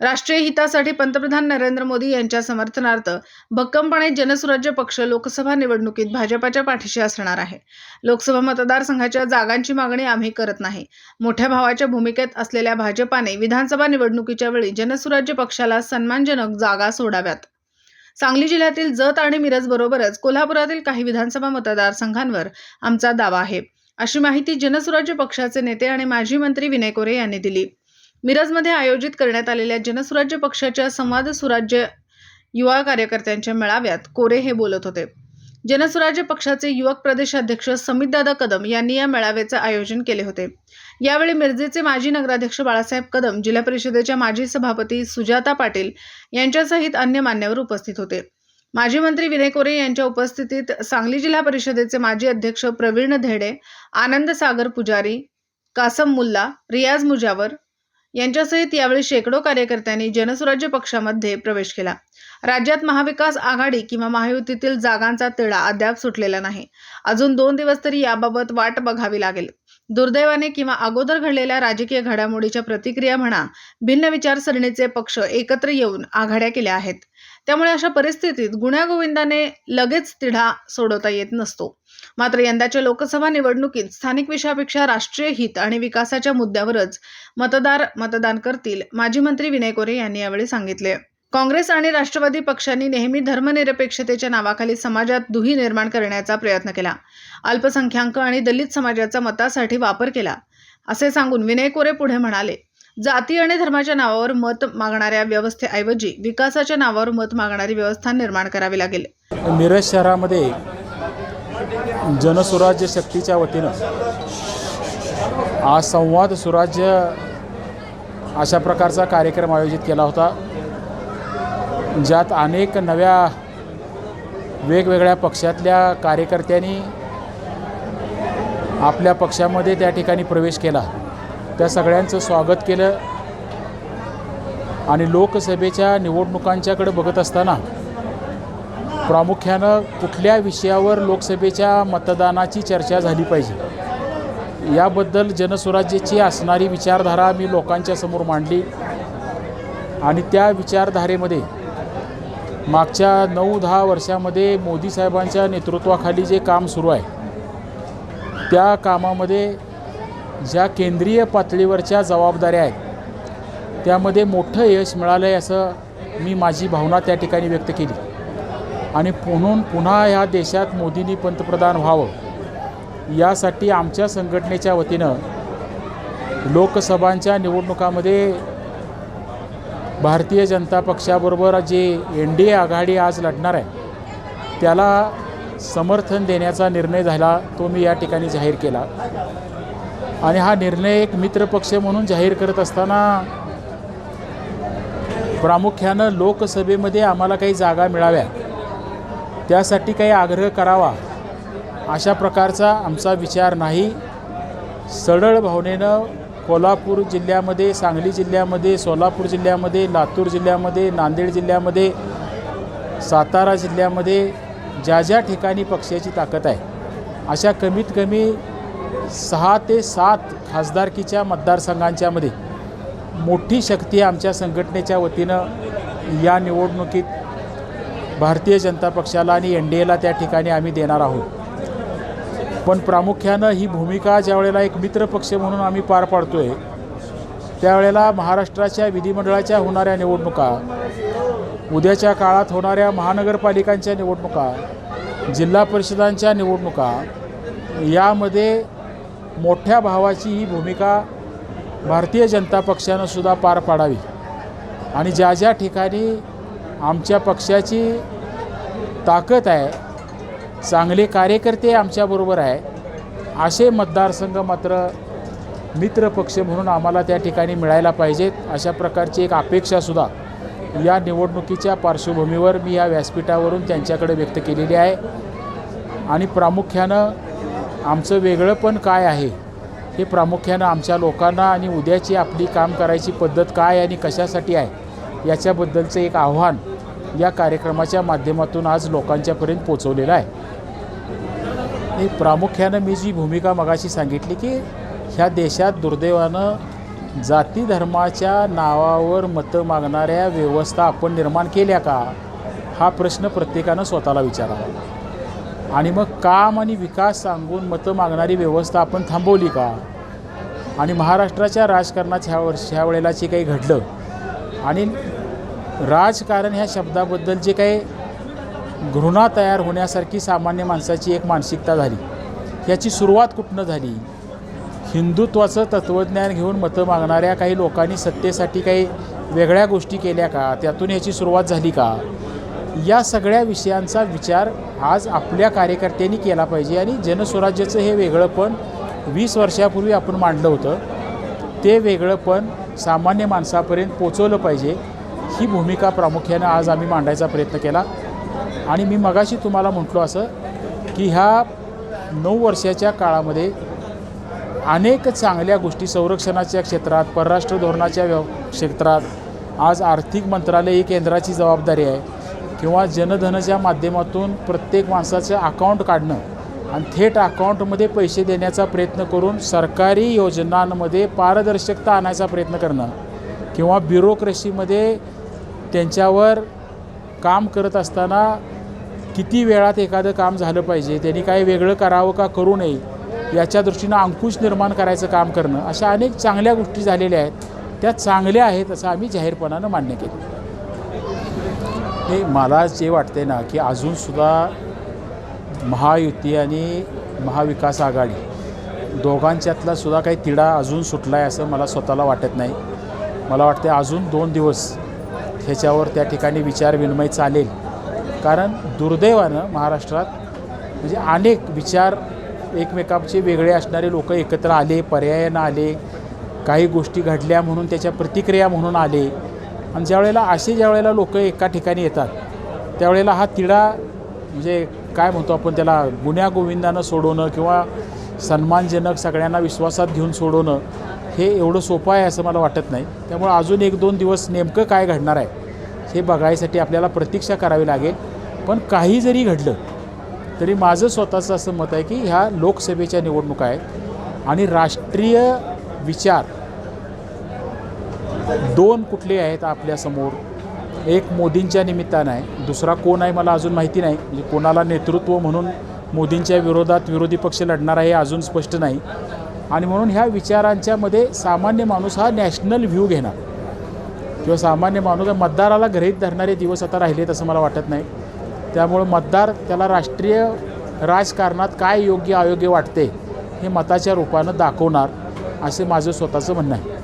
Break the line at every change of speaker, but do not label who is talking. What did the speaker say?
राष्ट्रीय हितासाठी पंतप्रधान नरेंद्र मोदी यांच्या समर्थनार्थ भक्कमपणे जनसुराज्य पक्ष लोकसभा निवडणुकीत भाजपाच्या पाठीशी असणार आहे. लोकसभा मतदारसंघाच्या जागांची मागणी आम्ही करत नाही. मोठ्या भावाच्या भूमिकेत असलेल्या भाजपाने विधानसभा निवडणुकीच्या वेळी जनसुराज्य पक्षाला सन्मानजनक जागा सोडाव्यात. सांगली जिल्ह्यातील जत आणि मिरज बरोबरच कोल्हापुरातील काही विधानसभा मतदारसंघांवर आमचा दावा आहे. अशी माहिती जनसुराज्य पक्षाचे नेते आणि माजी मंत्री विनय कोरे यांनी दिली. मिरजमध्ये आयोजित करण्यात आलेल्या जनसुराज्य पक्षाच्या संवाद सुराज्य युवा कार्यकर्त्यांच्या मेळाव्यात कोरे हे बोलत होते. जनसुराज्य पक्षाचे युवक प्रदेशाध्यक्ष समितदादा कदम यांनी या मेळाव्याचे आयोजन केले होते. यावेळी मिरजेचे माजी नगराध्यक्ष बाळासाहेब कदम जिल्हा परिषदेच्या माजी सभापती सुजाता पाटील यांच्यासहित अन्य मान्यवर उपस्थित होते. माजी मंत्री विनय कोरे यांच्या उपस्थितीत सांगली जिल्हा परिषदेचे माजी अध्यक्ष प्रवीण धेडे आनंद सागर पुजारी कासम मुल्ला रियाज मुजावर यांच्यासहित यावेळी शेकडो कार्यकर्त्यांनी जनसुराज्य पक्षामध्ये प्रवेश केला. राज्यात महाविकास आघाडी किंवा महायुतीतील जागांचा तिढा अद्याप सुटलेला नाही. अजून दोन दिवस तरी याबाबत वाट बघावी लागेल. दुर्दैवाने किंवा अगोदर घडलेल्या राजकीय घडामोडीच्या प्रतिक्रिया म्हणा भिन्न विचारसरणीचे पक्ष एकत्र येऊन आघाड्या केल्या आहेत. त्यामुळे अशा परिस्थितीत गुण्यागोविंदाने लगेच तिढा सोडवता येत नसतो. मात्र यंदाच्या लोकसभा निवडणुकीत स्थानिक विषयापेक्षा राष्ट्रीय हित आणि विकासाच्या मुद्द्यावरच मतदार मतदान करतील माजी मंत्री विनय कोरे यांनी यावेळी सांगितले. काँग्रेस आणि राष्ट्रवादी पक्षांनी नेहमी धर्मनिरपेक्षतेच्या नावाखाली समाजात दुही निर्माण करण्याचा प्रयत्न केला. अल्पसंख्याक आणि दलित समाजाचा मतासाठी वापर केला असे सांगून विनय कोरे पुढे म्हणाले. जाती आणि धर्माच्या नावावर मत मागणाऱ्या व्यवस्थेऐवजी विकासाच्या नावावर मत मागणारी व्यवस्था निर्माण करावी लागेल.
मिरज शहरामध्ये जनसुराज्य शक्तीच्या वतीनं आज संवाद सुराज्य अशा प्रकारचा कार्यक्रम आयोजित केला होता ज्यात अनेक नव्या वेगवेगळ्या पक्षातल्या कार्यकर्त्यांनी आपल्या पक्षामध्ये त्या ठिकाणी प्रवेश केला. त्या सगळ्यांचं स्वागत केलं. आणि लोकसभेच्या निवडणुकांच्याकडे बघत असताना प्रामुख्यानं कुठल्या विषयावर लोकसभेच्या मतदानाची चर्चा झाली पाहिजे? याबद्दल जनस्वराज्याची असणारी विचारधारा मी लोकांच्या समोर मांडली. आणि त्या विचारधारेमध्ये मागच्या नऊ दहा वर्षामध्ये मोदी साहेबांच्या नेतृत्वाखाली जे काम सुरू आहे त्या कामामध्ये ज्या केंद्रीय पातळीवरच्या जबाबदाऱ्या आहेत त्यामध्ये मोठं यश मिळालं आहे असं मी माझी भावना त्या ठिकाणी व्यक्त केली. आणि म्हणून पुन्हा ह्या देशात मोदींनी पंतप्रधान व्हावं यासाठी आमच्या संघटनेच्या वतीनं लोकसभांच्या निवडणुकामध्ये भारतीय जनता पक्षाबरोबर जे एन डी ए आघाडी आज लढणार आहे त्याला समर्थन देण्याचा निर्णय झाला तो मी या ठिकाणी जाहीर केला. आणि हा निर्णय एक मित्रपक्ष म्हणून जाहीर करत असताना प्रामुख्यानं लोकसभेमध्ये आम्हाला काही जागा मिळाव्या. त्यासाठी काही आग्रह करावा अशा प्रकारचा आमचा विचार नाही. सरळ भावनेनं कोल्हापूर जिल्ह्यामध्ये सांगली जिल्ह्यामध्ये सोलापूर जिल्ह्यामध्ये लातूर जिल्ह्यामध्ये नांदेड जिल्ह्यामध्ये सातारा जिल्ह्यामध्ये ज्या ज्या ठिकाणी पक्षाची ताकद आहे अशा कमीत कमी सहा ते सात खासदारकीच्या मतदारसंघांच्यामध्ये मोठी शक्ती आमच्या संघटनेच्या वतीनं या निवडणुकीत भारतीय जनता पक्षाला आणि एन डी एला त्या ठिकाणी आम्ही देणार आहोत. पण प्रामुख्यानं ही भूमिका ज्या वेळेला एक मित्रपक्ष म्हणून आम्ही पार पाडतो आहे त्यावेळेला महाराष्ट्राच्या विधिमंडळाच्या होणाऱ्या निवडणुका उद्याच्या काळात होणाऱ्या महानगरपालिकांच्या निवडणुका जिल्हा परिषदांच्या निवडणुका यामध्ये मोठ्या भावाची ही भूमिका भारतीय जनता पक्षानं सुद्धा पार पाडावी. आणि ज्या ज्या ठिकाणी आमच्या पक्षाची ताकद आहे चांगले कार्यकर्ते आमच्याबरोबर आहे असे मतदारसंघ मात्र मित्र पक्ष म्हणून आम्हाला त्या ठिकाणी मिळायला पाहिजेत अशा प्रकारची एक अपेक्षासुद्धा या निवडणुकीच्या पार्श्वभूमीवर मी या व्यासपीठावरून त्यांच्याकडे व्यक्त केलेली आहे. आणि प्रामुख्यानं आमचं वेगळं पण काय आहे? हे प्रामुख्यानं आमच्या लोकांना आणि उद्याची आपली काम करायची पद्धत काय आणि कशासाठी आहे? याच्याबद्दलचं एक आव्हान या कार्यक्रमाच्या माध्यमातून आज लोकांच्यापर्यंत पोचवलेलं आहे. हे प्रामुख्यानं मी जी भूमिका मगाशी सांगितली की ह्या देशात दुर्दैवानं जाती धर्माच्या नावावर मतं मागणाऱ्या व्यवस्था आपण निर्माण केल्या का? हा प्रश्न प्रत्येकानं स्वतःला विचारावा. आणि मग काम आणि विकास सांगून मतं मागणारी व्यवस्था आपण थांबवली का? आणि महाराष्ट्राच्या राजकारणात ह्या वर्ष ह्या वेळेला जे काही घडलं आणि राजकारण ह्या शब्दाबद्दल जे काही घृणा तयार होण्यासारखी सामान्य माणसाची एक मानसिकता झाली. याची सुरुवात कुठनं झाली? हिंदुत्वाचं तत्त्वज्ञान घेऊन मतं मागणाऱ्या काही लोकांनी सत्तेसाठी काही वेगळ्या गोष्टी केल्या का? त्यातून याची सुरुवात झाली का? या सगळ्या विषयांचा विचार आज आपल्या कार्यकर्त्यांनी केला पाहिजे आणि जनस्वराज्याचं हे वेगळंपण वीस वर्षापूर्वी आपण मांडलं होतं. ते वेगळंपण सामान्य माणसापर्यंत पोचवलं पाहिजे. ही भूमिका प्रामुख्यानं आज आम्ही मांडायचा प्रयत्न केला. आणि मी मगाशी तुम्हाला म्हटलो असं की ह्या नऊ वर्षाच्या काळामध्ये अनेक चांगल्या गोष्टी संरक्षणाच्या क्षेत्रात परराष्ट्र धोरणाच्या व्यव क्षेत्रात आज आर्थिक मंत्रालय ही केंद्राची जबाबदारी आहे. किंवा जनधनच्या माध्यमातून प्रत्येक माणसाचं अकाउंट काढणं आणि थेट अकाउंटमध्ये पैसे देण्याचा प्रयत्न करून सरकारी योजनांमध्ये पारदर्शकता आणायचा प्रयत्न करणं किंवा ब्युरोक्रेसीमध्ये त्यांच्यावर काम करत असताना किती वेळात एखादं काम झालं पाहिजे त्यांनी काही वेगळं करावं का करू नये याच्या दृष्टीनं अंकुश निर्माण करायचं काम करणं अशा अनेक चांगल्या गोष्टी झालेल्या आहेत. त्या चांगल्या आहेत असं आम्ही जाहीरपणानं मान्य केलं. हे मला जे वाटते ना की अजूनसुद्धा महायुती आणि महाविकास आघाडी दोघांच्यातला सुद्धा काही तिढा अजून सुटला आहे असं मला स्वतःला वाटत नाही. मला वाटते अजून दोन दिवस ह्याच्यावर त्या ठिकाणी विचारविनिमय चालेल. कारण दुर्दैवानं महाराष्ट्रात म्हणजे अनेक विचार एकमेकांचे वेगळे असणारे लोक एकत्र आले पर्यायानं आले काही गोष्टी घडल्या म्हणून त्याच्या प्रतिक्रिया म्हणून आले. आणि ज्यावेळेला असे ज्यावेळेला लोक एका ठिकाणी येतात त्यावेळेला हा तिढा म्हणजे काय म्हणतो आपण त्याला गुण्यागोविंदानं सोडवणं किंवा सन्मानजनक सगळ्यांना विश्वासात घेऊन सोडवणं हे एवढं सोपं आहे असं मला वाटत नाही. त्यामुळे अजून एक दोन दिवस नेमकं काय घडणार आहे हे बघायसाठी आपल्याला प्रतीक्षा करावी लागेल. पण काही जरी घडलं तरी माझं स्वतःचं असं मत आहे की ह्या लोकसभेच्या निवडणुका आहेत आणि राष्ट्रीय विचार दोन कुठले आहेत आपल्यासमोर एक मोदींच्या निमित्तानं आहे दुसरा कोण आहे मला अजून माहिती नाही. म्हणजे कोणाला नेतृत्व म्हणून मोदींच्या विरोधात विरोधी पक्ष लढणार आहे अजून स्पष्ट नाही. आणि म्हणून ह्या विचारांच्यामध्ये सामान्य माणूस हा नॅशनल व्ह्यू घेणार. किंवा सामान्य माणूस मतदाराला गृहीत धरणारे दिवस आता राहिलेत असं मला वाटत नाही. त्यामुळं मतदार त्याला राष्ट्रीय राजकारणात काय योग्य अयोग्य वाटते हे मताच्या रूपानं दाखवणार असे माझं स्वतःचं म्हणणं आहे.